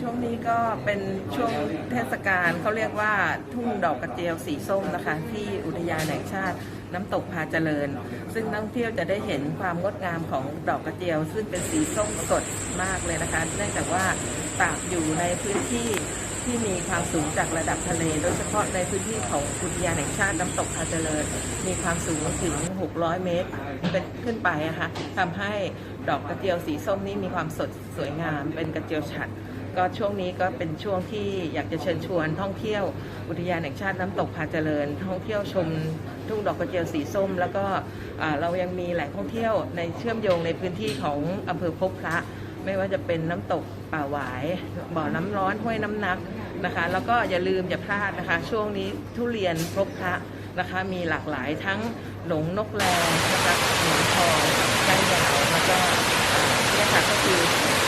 ช่วงนี้ก็เป็นช่วงเทศกาลเขาเรียกว่าทุ่งดอกกระเจียวสีส้มนะคะ ที่อุทยานแห่งชาติน้ำตกพาเจริญ ซึ่งนักท่องเที่ยวจะได้เห็นความงดงามของดอกกระเจียว ซึ่งเป็นสีส้มสดมากเลยนะคะ เนื่องจากว่าตากอยู่ในพื้นที่ที่มีความสูงจากระดับทะเล โดยเฉพาะในพื้นที่ของอุทยานแห่งชาติน้ำตกพาเจริญ มีความสูงถึง 600 เมตร เป็นขึ้นไปนะคะทำให้ดอกกระเจียวสีส้มนี้มีความสดสวยงาม เป็นกระเจียวฉัด ก็ช่วงนี้ก็เป็นช่วงที่อยากจะเชิญชวนท่องเที่ยวอุทยานแห่งชาติน้ำตกพาเจริญ ท่องเที่ยวชมทุ่งดอกกระเจียวสีส้ม แล้วก็เรายังมีแหล่งท่องเที่ยวในเชื่อมโยงในพื้นที่ของอำเภอพบพระ ไม่ว่าจะเป็นน้ำตกป่าหวายบ่อน้ำร้อนห้วยน้ำนักนะคะ แล้วก็อย่าลืมอย่าพลาดนะคะ ช่วงนี้ทุเรียนพบพระนะคะมีหลากหลายทั้งหลงนกแรงนะคะหมอนทองก้านยาวแล้วก็อ่าเนี่ยค่ะก็คือ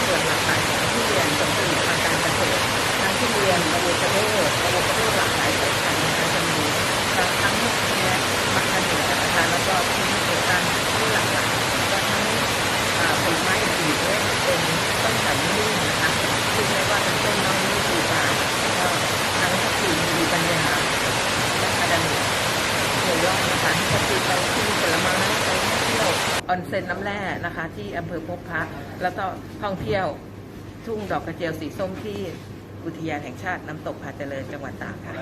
ส่วนหลากหลายของทุเรียนผลผลิตทางการเกษตรทั้งทุเรียนอะโวคาโดอะโวคาโดหลากหลายสายพันธุ์นะคะจะมีทั้งทั้งแม่มัคคาเนียนะคะแล้วก็ที่เกิดการที่หลากหลายก็ทั้ง อ่าผลไม้อื่นๆด้วยเป็นต้นไผ่นิ่มนะคะซึ่งไม่ว่าจะต้นน้องนี่ปูปลาก็ทั้งทัพทิมมีปัญญาและคาดามิเหัว ยอดนะคะที่จะคือไปที่ผลไม้ไปท่องเที่ยวออนเซ็นน้ำแร่นะคะ ที่อำเภอพบพระแล้วก็ท่องเที่ยวทุ่งดอกกระเจียวสีส้มที่อุทยานแห่งชาติน้ำตกพาเจริญจังหวัดตากค่ะ